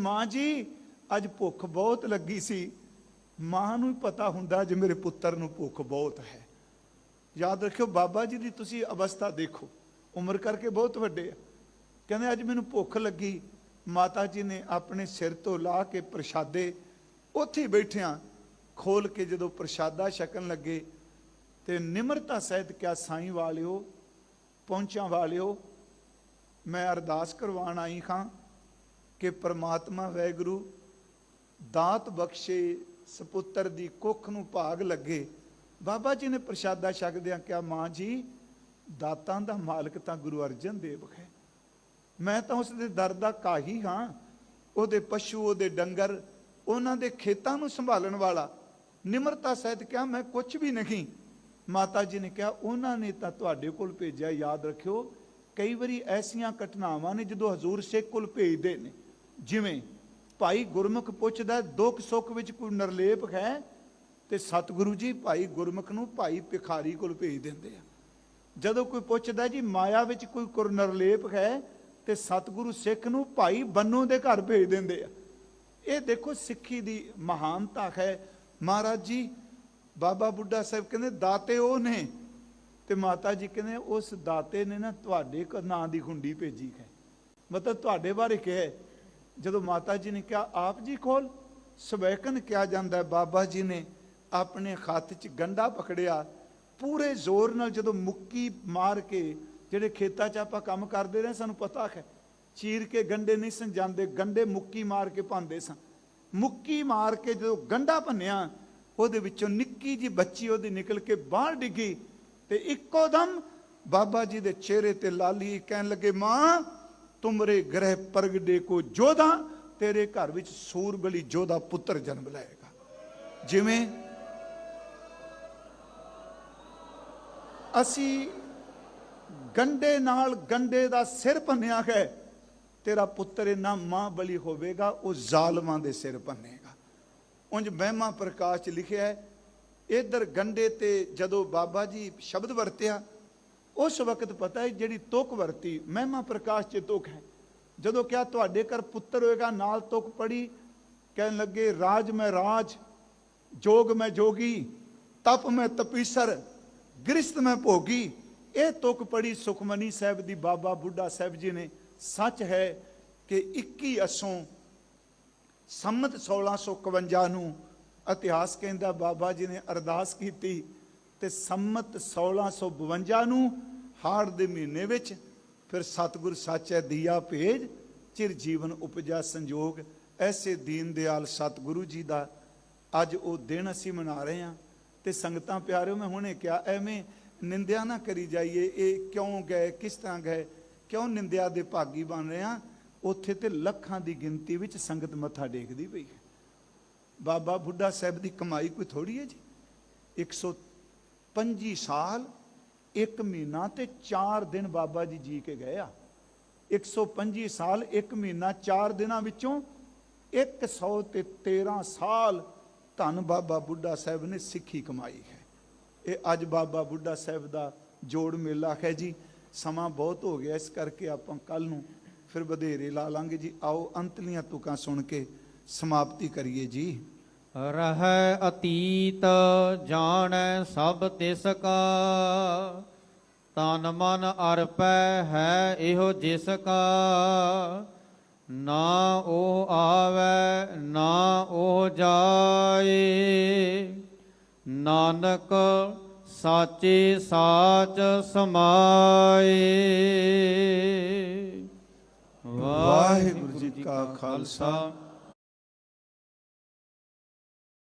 ਮਾਂ ਜੀ, ਅੱਜ ਭੁੱਖ ਬਹੁਤ ਲੱਗੀ ਸੀ। ਮਾਂ ਨੂੰ ਪਤਾ ਹੁੰਦਾ ਜੇ ਮੇਰੇ ਪੁੱਤਰ ਨੂੰ ਭੁੱਖ ਬਹੁਤ ਹੈ। ਯਾਦ ਰੱਖਿਓ, ਬਾਬਾ ਜੀ ਦੀ ਤੁਸੀਂ ਅਵਸਥਾ ਦੇਖੋ। ਉਮਰ ਕਰਕੇ ਬਹੁਤ ਵੱਡੇ ਆ। ਕਹਿੰਦੇ, ਅੱਜ ਮੈਨੂੰ ਭੁੱਖ ਲੱਗੀ। ਮਾਤਾ ਜੀ ਨੇ ਆਪਣੇ ਸਿਰ ਤੋਂ ਲਾ ਕੇ ਪ੍ਰਸ਼ਾਦੇ ਉੱਥੇ ਬੈਠਿਆਂ ਖੋਲ ਕੇ ਜਦੋਂ ਪ੍ਰਸ਼ਾਦਾ ਛਕਣ ਲੱਗੇ ਤੇ ਨਿਮਰਤਾ ਸਹਿਤ ਕਿਆ ਸਾਈਂ ਵਾਲਿਓ, ਪਹੁੰਚਾਂ ਵਾਲਿਓ, ਮੈਂ ਅਰਦਾਸ ਕਰਵਾਉਣ ਆਈ ਖਾਂ ਕਿ ਪ੍ਰਮਾਤਮਾ ਵੈਗੁਰੂ ਦਾਤ ਬਖਸ਼ੇ, ਸਪੁੱਤਰ ਦੀ ਕੁੱਖ ਨੂੰ ਭਾਗ ਲੱਗੇ। ਬਾਬਾ ਜੀ ਨੇ ਪ੍ਰਸ਼ਾਦਾ ਛਕਦਿਆਂ ਕਿਹਾ, ਮਾਂ ਜੀ, ਦਾਤਾਂ ਦਾ ਮਾਲਕ ਤਾਂ ਗੁਰੂ ਅਰਜਨ ਦੇਵ ਹੈ। ਮੈਂ ਤਾਂ ਉਸ ਦੇ ਦਰ ਦਾ ਕਾਹੀ ਹਾਂ। ਉਹਦੇ ਪਸ਼ੂ, ਉਹਦੇ ਡੰਗਰ, ਉਹਨਾਂ ਦੇ ਖੇਤਾਂ ਨੂੰ ਸੰਭਾਲਣ ਵਾਲਾ ਨਿਮਰਤਾ ਸਹਿਤ ਕਿਹਾ, ਮੈਂ ਕੁਝ ਵੀ ਨਹੀਂ। ਮਾਤਾ ਜੀ ਨੇ ਕਿਹਾ, ਉਹਨਾਂ ਨੇ ਤਾਂ ਤੁਹਾਡੇ ਕੋਲ ਭੇਜਿਆ, ਯਾਦ ਰੱਖਿਓ। ਕਈ ਵਾਰੀ ਐਸੀਆਂ ਘਟਨਾਵਾਂ ਨੇ ਜਦੋਂ ਹਜ਼ੂਰ ਸਿੱਖ ਕੋਲ ਭੇਜਦੇ ਨੇ। ਜਿਵੇਂ ਭਾਈ ਗੁਰਮੁਖ ਪੁੱਛਦਾ ਦੁੱਖ ਸੁੱਖ ਵਿੱਚ ਕੋਈ ਨਿਰਲੇਪ ਹੈ? ਤੇ ਸਤਿਗੁਰੂ ਜੀ ਭਾਈ ਗੁਰਮੁਖ ਨੂੰ ਭਾਈ ਭਿਖਾਰੀ ਕੋਲ ਭੇਜ ਦਿੰਦੇ ਆ। ਜਦੋਂ ਕੋਈ ਪੁੱਛਦਾ ਜੀ ਮਾਇਆ ਵਿੱਚ ਕੋਈ ਕੁਰ ਨਿਰਲੇਪ ਹੈ? ਤੇ ਸਤਿਗੁਰੂ ਸਿੱਖ ਨੂੰ ਭਾਈ ਬੰਨੂ ਦੇ ਘਰ ਭੇਜ ਦਿੰਦੇ ਆ। ਇਹ ਦੇਖੋ ਸਿੱਖੀ ਦੀ ਮਹਾਨਤਾ ਹੈ। ਮਹਾਰਾਜ ਜੀ, ਬਾਬਾ ਬੁੱਢਾ ਸਾਹਿਬ ਕਹਿੰਦੇ, ਦਾਤੇ ਉਹ ਨੇ। ਤੇ ਮਾਤਾ ਜੀ ਕਹਿੰਦੇ, ਉਸ ਦਾਤੇ ਨੇ ਨਾ ਤੁਹਾਡੇ ਨਾਂ ਦੀ ਖੁੰਡੀ ਭੇਜੀ ਹੈ। ਮਤਲਬ ਤੁਹਾਡੇ ਬਾਰੇ ਕਿਹਾ ਜਦੋਂ ਮਾਤਾ ਜੀ ਨੇ ਕਿਹਾ, ਆਪ ਜੀ ਕੋਲ ਸਵੈਕਨ ਕਿਹਾ ਜਾਂਦਾ ਬਾਬਾ ਜੀ ਨੇ ਆਪਣੇ ਹੱਥ 'ਚ ਗੰਡਾ ਪਕੜਿਆ। ਪੂਰੇ ਜ਼ੋਰ ਨਾਲ ਜਦੋਂ ਮੁੱਕੀ ਮਾਰ ਕੇ ਜਿਹੜੇ ਖੇਤਾਂ 'ਚ ਆਪਾਂ ਕੰਮ ਕਰਦੇ ਰਹੇ, ਸਾਨੂੰ ਪਤਾ ਹੈ, ਚੀਰ ਕੇ ਗੰਡੇ ਨਹੀਂ ਸਨ ਜਾਂਦੇ, ਗੰਡੇ ਮੁੱਕੀ ਮਾਰ ਕੇ ਪਾਉਂਦੇ ਸਨ। ਮੁੱਕੀ ਮਾਰ ਕੇ ਜਦੋਂ ਗੰਡਾ ਭੰਨਿਆ, ਉਹਦੇ ਵਿੱਚੋਂ ਨਿੱਕੀ ਜੀ ਬੱਚੀ ਉਹਦੀ ਨਿਕਲ ਕੇ ਬਾਹਰ ਡਿੱਗੀ ਤੇ ਇੱਕੋ ਦਮ ਬਾਬਾ ਜੀ ਦੇ ਚਿਹਰੇ ਤੇ ਲਾਲੀ ਕਹਿਣ ਲੱਗੇ, ਮਾਂ ਤੁਮਰੇ ਗ੍ਰਹਿ ਪ੍ਰਗਟੇ ਕੋ ਜੋਧਾ, ਤੇਰੇ ਘਰ ਵਿੱਚ ਸੂਰਬਲੀ ਜੋਧਾ ਪੁੱਤਰ ਜਨਮ ਲਏਗਾ। ਜਿਵੇਂ ਅਸੀਂ ਗੰਡੇ ਨਾਲ ਗੰਡੇ ਦਾ ਸਿਰ ਭੰਨਿਆ ਹੈ, ਤੇਰਾ ਪੁੱਤਰ ਇਨਾ ਮਾਂ ਬਲੀ ਹੋਵੇਗਾ, ਉਹ ਜ਼ਾਲਮਾਂ ਦੇ ਸਿਰ ਭੰਨੇਗਾ। ਉਂਝ ਮਹਿਮਾ ਪ੍ਰਕਾਸ਼ ਚ ਲਿਖਿਆ ਹੈ ਇਧਰ ਗੰਡੇ ਤੇ ਜਦੋਂ ਬਾਬਾ ਜੀ ਸ਼ਬਦ ਵਰਤਿਆ ਉਸ ਵਕਤ ਪਤਾ ਹੈ ਜਿਹੜੀ ਤੁਕ ਵਰਤੀ, ਮਹਿਮਾ ਪ੍ਰਕਾਸ਼ ਚ ਤੁਕ ਹੈ। ਜਦੋਂ ਕਿਹਾ, ਤੁਹਾਡੇ ਘਰ ਪੁੱਤਰ ਹੋਏਗਾ, ਨਾਲ ਤੁਕ ਪੜੀ। ਕਹਿਣ ਲੱਗੇ, ਰਾਜ ਮੈਂ ਰਾਜ, ਜੋਗ ਮੈਂ ਜੋਗੀ, ਤਪ ਮੈਂ ਤਪੀਸਰ ਗ੍ਰਿਸ਼ਤ ਮੈਂ ਭੋਗੀ। ਇਹ ਤੁਕ ਪੜੀ ਸੁਖਮਨੀ ਸਾਹਿਬ ਦੀ ਬਾਬਾ ਬੁੱਢਾ ਸਾਹਿਬ ਜੀ ਨੇ। ਸੱਚ ਹੈ ਕਿ 21 ਅਸੋਂ ਸੰਮਤ 1651 ਨੂੰ ਇਤਿਹਾਸ ਕਹਿੰਦਾ ਬਾਬਾ ਜੀ ਨੇ ਅਰਦਾਸ ਕੀਤੀ ਤੇ ਸੰਮਤ 1652 ਨੂੰ ਹਾੜ ਦੇ ਮਹੀਨੇ ਵਿੱਚ ਫਿਰ ਸਤਿਗੁਰ ਸਾਚੈ ਦੀਆ ਭੇਜ, ਚਿਰ ਜੀਵਨ ਉਪਜਾ ਸੰਜੋਗ। ਐਸੇ ਦੀਨ ਦਿਆਲ ਸਤਿਗੁਰੂ ਜੀ ਦਾ ਅੱਜ ਉਹ ਦਿਨ ਅਸੀਂ ਮਨਾ ਰਹੇ ਹਾਂ। ਤੇ ਸੰਗਤਾਂ ਪਿਆਰਿਓ, ਮੈਂ ਹੁਣੇ ਕਿਹਾ, ਐਵੇਂ ਨਿੰਦਿਆ ਨਾ ਕਰੀ ਜਾਈਏ, ਇਹ ਕਿਉਂ ਗਏ, ਕਿਸ ਤਰ੍ਹਾਂ ਗਏ, ਕਿਉਂ ਨਿੰਦਿਆ ਦੇ ਭਾਗੀ ਬਣ ਰਹੇ ਆ ਉੱਥੇ ਤੇ ਲੱਖਾਂ ਦੀ ਗਿਣਤੀ ਵਿੱਚ ਸੰਗਤ ਮੱਥਾ ਟੇਕਦੀ ਪਈ ਹੈ। ਬਾਬਾ ਬੁੱਢਾ ਸਾਹਿਬ ਦੀ ਕਮਾਈ ਕੋਈ ਥੋੜੀ ਹੈ ਜੀ? 125 ਸਾਲ, ਇੱਕ ਮਹੀਨਾ ਤੇ 4 ਦਿਨ ਬਾਬਾ ਜੀ ਜੀ ਕੇ ਗਏ ਆ। 125 ਸਾਲ, ਇੱਕ ਮਹੀਨਾ 4 ਦਿਨਾਂ ਵਿੱਚੋਂ 100 ਤੇ 13 ਸਾਲ ਧੰਨ ਬਾਬਾ ਬੁੱਢਾ ਸਾਹਿਬ ਨੇ ਸਿੱਖੀ ਕਮਾਈ ਹੈ। ਇਹ ਅੱਜ ਬਾਬਾ ਬੁੱਢਾ ਸਾਹਿਬ ਦਾ ਜੋੜ ਮੇਲਾ ਹੈ ਜੀ। ਸਮਾਂ ਬਹੁਤ ਹੋ ਗਿਆ, ਇਸ ਕਰਕੇ ਆਪਾਂ ਕੱਲ ਨੂੰ ਫਿਰ ਵਧੇਰੇ ਲਾ ਲਾਂਗੇ ਜੀ। ਆਓ ਅੰਤਲੀਆਂ ਤੁਕਾਂ ਸੁਣ ਕੇ ਸਮਾਪਤੀ ਕਰੀਏ ਜੀ। ਰਹਿ ਅਤੀਤ, ਜਾਣੈ ਸਭ ਤਿਸ ਕਾ। ਤਨ ਮਨ ਅਰਪੈ ਹੈ ਇਹੋ ਜਿਸ ਕਾ। ਨਾ ਉਹ ਆਵੈ, ਨਾ ਉਹ ਜਾਏ। ਨਾਨਕ ਸਾਚੇ ਸਾਚ ਸਮਾਏ। ਵਾਹਿਗੁਰੂ ਜੀ ਕਾ ਖਾਲਸਾ।